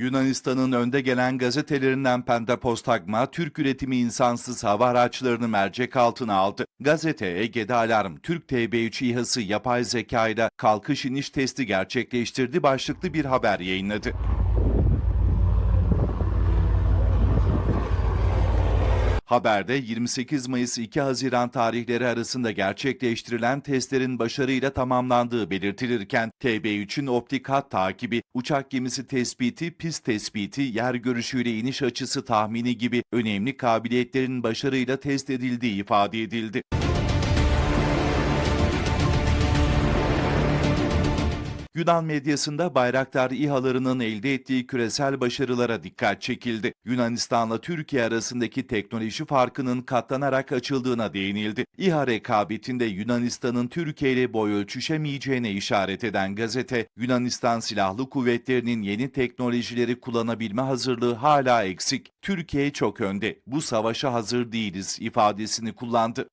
Yunanistan'ın önde gelen gazetelerinden Pentapostagma, Türk üretimi insansız hava araçlarını mercek altına aldı. Gazete, Ege'de alarm, Türk TB3 İHA'sı yapay zeka ile kalkış iniş testi gerçekleştirdi başlıklı bir haber yayınladı. Haberde 28 Mayıs 2 Haziran tarihleri arasında gerçekleştirilen testlerin başarıyla tamamlandığı belirtilirken TB3'ün optik hat takibi, uçak gemisi tespiti, pist tespiti, yer görüşüyle iniş açısı tahmini gibi önemli kabiliyetlerin başarıyla test edildiği ifade edildi. Yunan medyasında Bayraktar İHA'larının elde ettiği küresel başarılara dikkat çekildi. Yunanistan'la Türkiye arasındaki teknoloji farkının katlanarak açıldığına değinildi. İHA rekabetinde Yunanistan'ın Türkiye ile boy ölçüşemeyeceğine işaret eden gazete, Yunanistan Silahlı Kuvvetleri'nin yeni teknolojileri kullanabilme hazırlığı hala eksik. Türkiye çok önde. Bu savaşa hazır değiliz ifadesini kullandı.